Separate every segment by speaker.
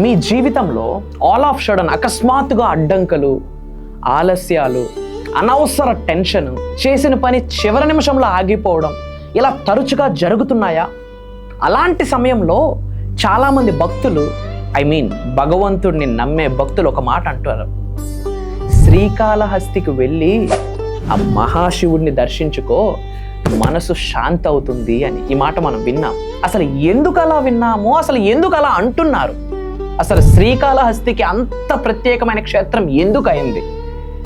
Speaker 1: మీ జీవితంలో all of sudden అకస్మాత్తుగా అడ్డంకులు ఆలస్యాలు అనవసర టెన్షన్ చేసిన పని చివరి నిమిషంలో ఆగిపోవడం ఇలా తరచుగా జరుగుతున్నాయా? అలాంటి సమయంలో చాలామంది భక్తులు ఐ మీన్ భగవంతుడిని నమ్మే భక్తులు ఒక మాట అంటారు. శ్రీకాళహస్తికి వెళ్ళి ఆ మహాశివుడిని దర్శించుకో మనసు శాంతి అవుతుంది అని ఈ మాట మనం విన్నాం. అసలు ఎందుకు అలా విన్నాము అసలు ఎందుకు అలా అంటున్నారు? అసలు శ్రీకాళహస్తికి అంత ప్రత్యేకమైన క్షేత్రం ఎందుకు అయింది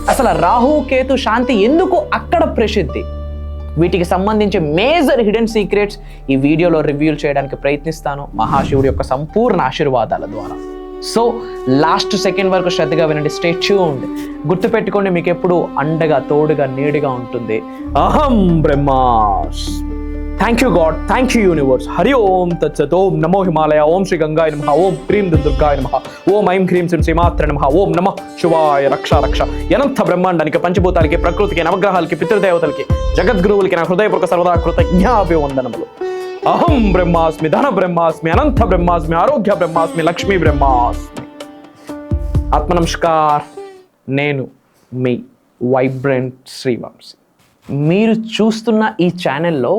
Speaker 1: అసలు రాహు కేతు శాంతి ఎందుకు అక్కడ ప్రసిద్ధి? వీటికి సంబంధించి మేజర్ హిడెన్ సీక్రెట్స్ ఈ వీడియోలో రివ్యూలు చేయడానికి ప్రయత్నిస్తాను. మహాశివుడి యొక్క సంపూర్ణ ఆశీర్వాదాల ద్వారా. సో లాస్ట్ సెకండ్ వరకు శ్రద్ధగా వినండి స్టే ఉంది గుర్తుపెట్టుకోండి మీకు ఎప్పుడు అండగా తోడుగా నీడుగా ఉంటుంది. అహం Brahma's. Thank you god thank you universe Hari ఓం తచ్చత్ ఓం నమో హిమాలయ ఓం శ్రీ గంగాయ నమ ఓం క్రీం దుర్గాయ నమ ఓం ఐం క్రీం శ్రీ శ్రీమాత్ర నమ ఓం నమ శివాయ రక్ష రక్ష అనంత బ్రహ్మాండానికి పంచభూతాలకి ప్రకృతికి నవగ్రహాలకి పితృదేవతలకి జగద్గురువులకి నా హృదయపూర్వక సర్వదా కృతజ్ఞాభివందనములు అహం బ్రహ్మాస్మి ధన బ్రహ్మాస్మి అనంత బ్రహ్మాస్మి ఆరోగ్య బ్రహ్మాస్మి లక్ష్మీ బ్రహ్మాస్మి ఆత్మ నమస్కార్ నేను మీ వైబ్రెంట్ శ్రీవంశి మీరు చూస్తున్న ఈ ఛానల్లో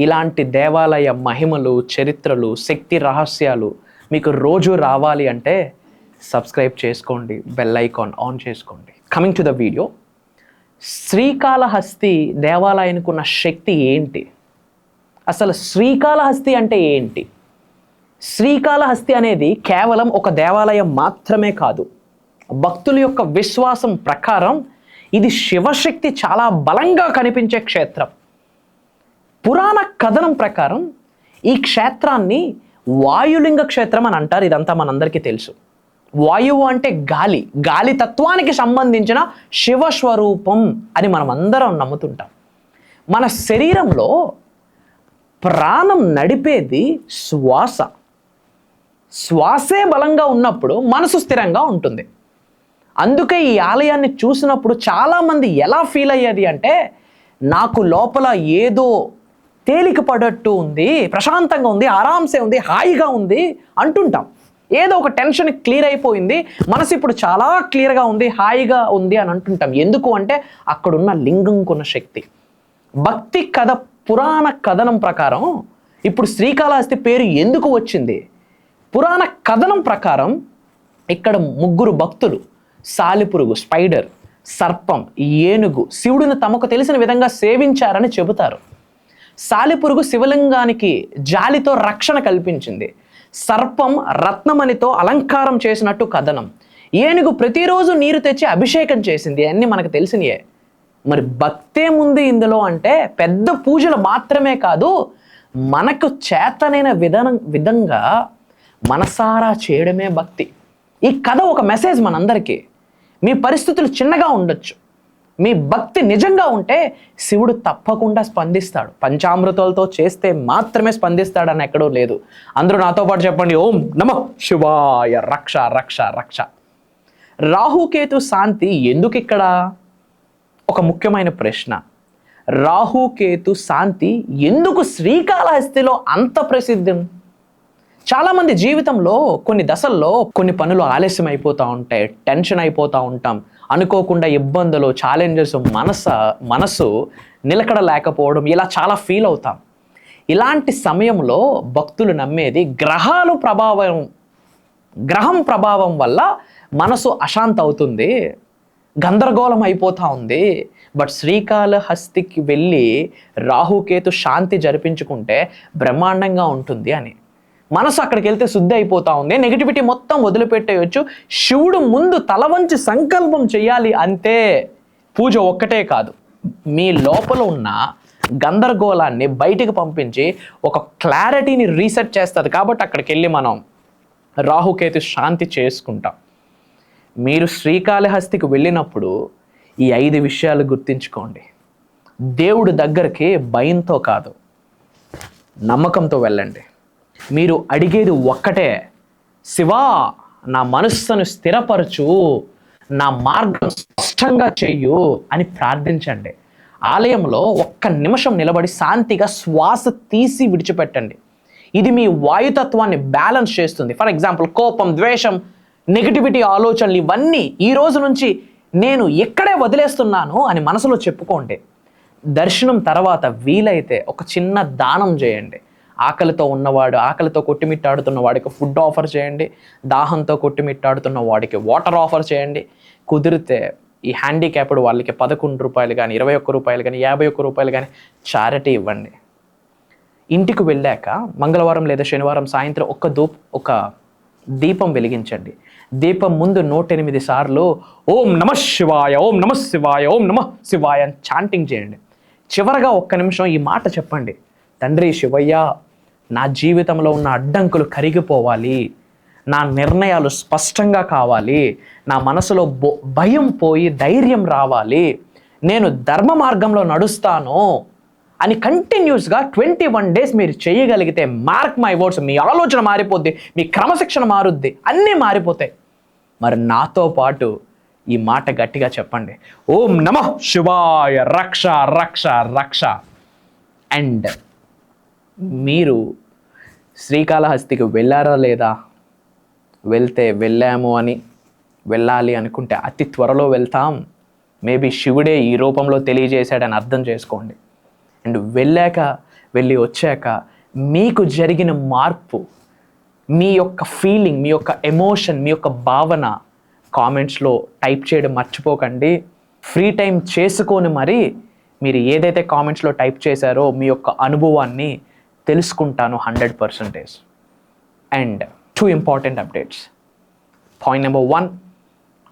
Speaker 1: ఇలాంటి దేవాలయ మహిమలు చరిత్రలు శక్తి రహస్యాలు మీకు రోజు రావాలి అంటే సబ్స్క్రైబ్ చేసుకోండి బెల్ ఐకాన్ ఆన్ చేసుకోండి. Coming to the video Srikalahasti దేవాలయానికి ఉన్న శక్తి ఏంటి? అసలు శ్రీకాళహస్తి అంటే ఏంటి? శ్రీకాళహస్తి అనేది కేవలం ఒక దేవాలయం మాత్రమే కాదు. భక్తుల యొక్క విశ్వాసం ప్రకారం ఇది శివశక్తి చాలా బలంగా కనిపించే క్షేత్రం. పురాణ కథనం ప్రకారం ఈ క్షేత్రాన్ని వాయులింగ క్షేత్రం అని అంటారు. ఇదంతా మనందరికీ తెలుసు. వాయువు అంటే గాలి. గాలి తత్వానికి సంబంధించిన శివస్వరూపం అని మనం అందరం నమ్ముతుంటాం. మన శరీరంలో ప్రాణం నడిపేది శ్వాస. శ్వాసే బలంగా ఉన్నప్పుడు మనసు స్థిరంగా ఉంటుంది. అందుకే ఈ ఆలయాన్ని చూసినప్పుడు చాలామంది ఎలా ఫీల్ అయ్యేది అంటే నాకు లోపల ఏదో తేలిక పడట్టు ఉంది ప్రశాంతంగా ఉంది ఆరాంసే ఉంది హాయిగా ఉంది అంటుంటాం. ఏదో ఒక టెన్షన్ క్లియర్ అయిపోయింది మనసు ఇప్పుడు చాలా క్లియర్గా ఉంది హాయిగా ఉంది అని అంటుంటాం. ఎందుకు అంటే అక్కడున్న లింగంకున్న శక్తి. భక్తి కథ పురాణ కథనం ప్రకారం ఇప్పుడు శ్రీకాళహస్తి పేరు ఎందుకు వచ్చింది? పురాణ కథనం ప్రకారం ఇక్కడ ముగ్గురు భక్తులు సాలిపురుగు స్పైడర్ సర్పం ఏనుగు శివుడిని తమకు తెలిసిన విధంగా సేవించారని చెబుతారు. సాలిపురుగు శివలింగానికి జాలితో రక్షణ కల్పించింది. సర్పం రత్నమణితో అలంకారం చేసినట్టు కథనం. ఏనుగు ప్రతిరోజు నీరు తెచ్చి అభిషేకం చేసింది. అన్నీ మనకు తెలిసినయే. మరి భక్తేముంది ఇందులో అంటే పెద్ద పూజలు మాత్రమే కాదు మనకు చేతనైన విధానం విధంగా మనసారా చేయడమే భక్తి. ఈ కథ ఒక మెసేజ్ మనందరికీ. మీ పరిస్థితులు చిన్నగా ఉండొచ్చు. మీ భక్తి నిజంగా ఉంటే శివుడు తప్పకుండా స్పందిస్తాడు. పంచామృతాలతో చేస్తే మాత్రమే స్పందిస్తాడని ఎక్కడో లేదు. అందరూ నాతో పాటు చెప్పండి. ఓం నమ శివాయ రక్ష రక్ష రక్ష. రాహుకేతు శాంతి ఎందుకు ఇక్కడ? ఒక ముఖ్యమైన ప్రశ్న. రాహుకేతు శాంతి ఎందుకు శ్రీకాళహస్తిలో అంత ప్రసిద్ధం? చాలామంది జీవితంలో కొన్ని దశల్లో కొన్ని పనులు ఆలస్యం అయిపోతూ ఉంటాయి టెన్షన్ అయిపోతూ ఉంటాం. అనుకోకుండా ఇబ్బందులు ఛాలెంజెస్ మనస మనసు నిలకడ లేకపోవడం ఇలా చాలా ఫీల్ అవుతాం. ఇలాంటి సమయంలో భక్తులు నమ్మేది గ్రహాలు ప్రభావం గ్రహం ప్రభావం వల్ల మనసు అశాంతి అవుతుంది గందరగోళం అయిపోతూ ఉంది. బట్ శ్రీకాళహస్తికి వెళ్ళి రాహుకేతు శాంతి జరిపించుకుంటే బ్రహ్మాండంగా ఉంటుంది అని. మనసు అక్కడికి వెళ్తే శుద్ధి అయిపోతా ఉంది. నెగిటివిటీ మొత్తం వదిలిపెట్టేయచ్చు. శివుడు ముందు తల వంచి సంకల్పం చేయాలి అంతే పూజ ఒక్కటే కాదు. మీ లోపల ఉన్న గందరగోళాన్ని బయటికి పంపించి ఒక క్లారిటీని రీసెట్ చేస్తుంది. కాబట్టి అక్కడికి వెళ్ళి మనం రాహుకేతు శాంతి చేసుకుంటాం. మీరు శ్రీకాళహస్తికి వెళ్ళినప్పుడు ఈ ఐదు విషయాలు గుర్తుంచుకోండి. దేవుడి దగ్గరికి భయంతో కాదు. నమ్మకంతో వెళ్ళండి. మీరు అడిగేది ఒక్కటే శివా నా మనస్సును స్థిరపరచు నా మార్గం స్పష్టంగా చెయ్యు అని ప్రార్థించండి. ఆలయంలో ఒక్క నిమిషం నిలబడి శాంతిగా శ్వాస తీసి విడిచిపెట్టండి. ఇది మీ వాయుతత్వాన్ని బ్యాలెన్స్ చేస్తుంది. ఫర్ ఎగ్జాంపుల్ కోపం ద్వేషం నెగిటివిటీ ఆలోచనలు ఇవన్నీ ఈ రోజు నుంచి నేను ఎక్కడే వదిలేస్తున్నాను అని మనసులో చెప్పుకోండి. దర్శనం తర్వాత వీలైతే ఒక చిన్న దానం చేయండి. ఆకలితో ఉన్నవాడు ఆకలితో కొట్టిమిట్టాడుతున్న వాడికి ఫుడ్ ఆఫర్ చేయండి దాహంతో కొట్టిమిట్టాడుతున్న వాడికి వాటర్ ఆఫర్ చేయండి. కుదిరితే ఈ హ్యాండిక్యాప్డ్ వాళ్ళకి పదకొండు రూపాయలు కానీ ఇరవై ఒక్క రూపాయలు కానీ యాభై ఒక్క రూపాయలు కానీ చారిటీ ఇవ్వండి. ఇంటికి వెళ్ళాక మంగళవారం లేదా శనివారం సాయంత్రం ఒక్క దూప్ ఒక దీపం వెలిగించండి. దీపం ముందు నూట ఎనిమిది సార్లు ఓం నమ శివాయ ఓం నమ శివాయ ఓం నమ శివాయ అని చాంటింగ్ చేయండి. చివరగా ఒక్క నిమిషం ఈ మాట చెప్పండి. తండ్రి శివయ్య నా జీవితంలో ఉన్న అడ్డంకులు కరిగిపోవాలి. నా నిర్ణయాలు స్పష్టంగా కావాలి. నా మనసులో బో భయం పోయి ధైర్యం రావాలి. నేను ధర్మ మార్గంలో నడుస్తాను అని కంటిన్యూస్గా ట్వంటీ వన్ డేస్ మీరు చేయగలిగితే మార్క్ మై వర్డ్స్ మీ ఆలోచన మారిపోద్ది మీ క్రమశిక్షణ మారుద్ది అన్నీ మారిపోతాయి. మరి నాతో పాటు ఈ మాట గట్టిగా చెప్పండి. ఓం నమ శివాయ రక్ష రక్ష రక్ష. అండ్ మీరు శ్రీకాళహస్తికి వెళ్ళారా లేదా? వెళ్తే వెళ్ళాము అని వెళ్ళాలి అనుకుంటే అతి త్వరలో వెళ్తాం. మేబీ శివుడే ఈ రూపంలో తెలియజేశాడని అర్థం చేసుకోండి. అండ్ వెళ్ళాక వెళ్ళి వచ్చాక మీకు జరిగిన మార్పు మీ యొక్క ఫీలింగ్ మీ యొక్క ఎమోషన్ మీ యొక్క భావన కామెంట్స్లో టైప్ చేయడం మర్చిపోకండి. ఫ్రీ టైం చేసుకొని మరి మీరు ఏదైతే కామెంట్స్లో టైప్ చేశారో మీ యొక్క అనుభవాన్ని తెలుసుకుంటాను hundred percentage. And two important updates. Point number one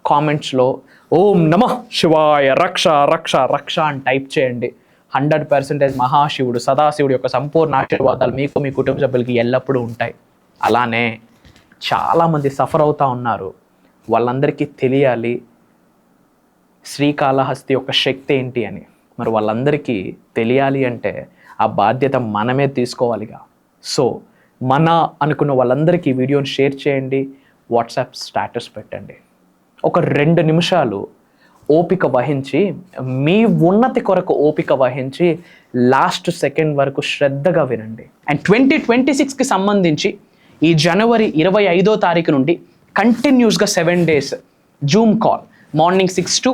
Speaker 1: కామెంట్స్లో ఓం నమ శివాయ రక్ష రక్ష రక్ష అని టైప్ చేయండి. హండ్రెడ్ పర్సెంటేజ్ మహాశివుడు సదాశివుడు యొక్క సంపూర్ణ ఆశీర్వాదాలు మీకు మీ కుటుంబ సభ్యులకి ఎల్లప్పుడూ ఉంటాయి. అలానే చాలామంది సఫర్ అవుతూ ఉన్నారు. వాళ్ళందరికీ తెలియాలి శ్రీకాళహస్తి యొక్క శక్తి ఏంటి అని. మరి వాళ్ళందరికీ తెలియాలి అంటే ఆ బాధ్యత మనమే తీసుకోవాలిగా. సో మన అనుకున్న వాళ్ళందరికీ ఈ వీడియోని షేర్ చేయండి వాట్సాప్ స్టేటస్ పెట్టండి. ఒక రెండు నిమిషాలు ఓపిక వహించి మీ ఉన్నతి కొరకు ఓపిక వహించి లాస్ట్ సెకండ్ వరకు శ్రద్ధగా వినండి. అండ్ ట్వంటీ ట్వంటీ సిక్స్కి సంబంధించి ఈ జనవరి ఇరవై ఐదో తారీఖు నుండి కంటిన్యూస్గా seven days zoom call. Morning six to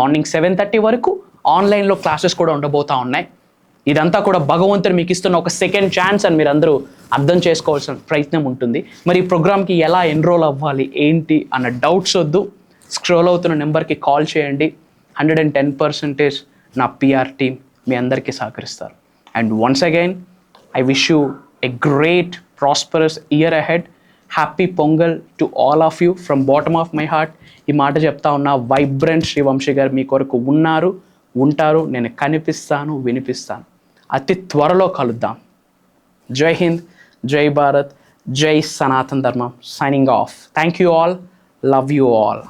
Speaker 1: morning seven thirty వరకు ఆన్లైన్లో క్లాసెస్ కూడా ఉండబోతా ఉన్నాయి. ఇదంతా కూడా భగవంతుడు మీకు ఇస్తున్న ఒక సెకండ్ ఛాన్స్ అని మీరు అందరూ అర్థం చేసుకోవాల్సిన ప్రయత్నం ఉంటుంది. మరి ఈ ప్రోగ్రామ్కి ఎలా ఎన్రోల్ అవ్వాలి ఏంటి అన్న డౌట్స్ వద్దు. స్క్రోల్ అవుతున్న నెంబర్కి కాల్ చేయండి. హండ్రెడ్ అండ్ టెన్ పర్సెంటేజ్ నా పిఆర్ టీమ్ మీ అందరికీ సహకరిస్తారు. And once again I wish you a great prosperous year ahead happy Pongal to all of you from bottom of my heart ఈ మాట చెప్తా ఉన్న వైబ్రెంట్ శ్రీవంశీ గారు మీ కొరకు ఉన్నారు ఉంటారు నేను కనిపిస్తాను వినిపిస్తాను. అతి త్వరలో కలుద్దాం. జై హింద్ జై భారత్ జై సనాతన్ ధర్మం. Signing off thank you all love you all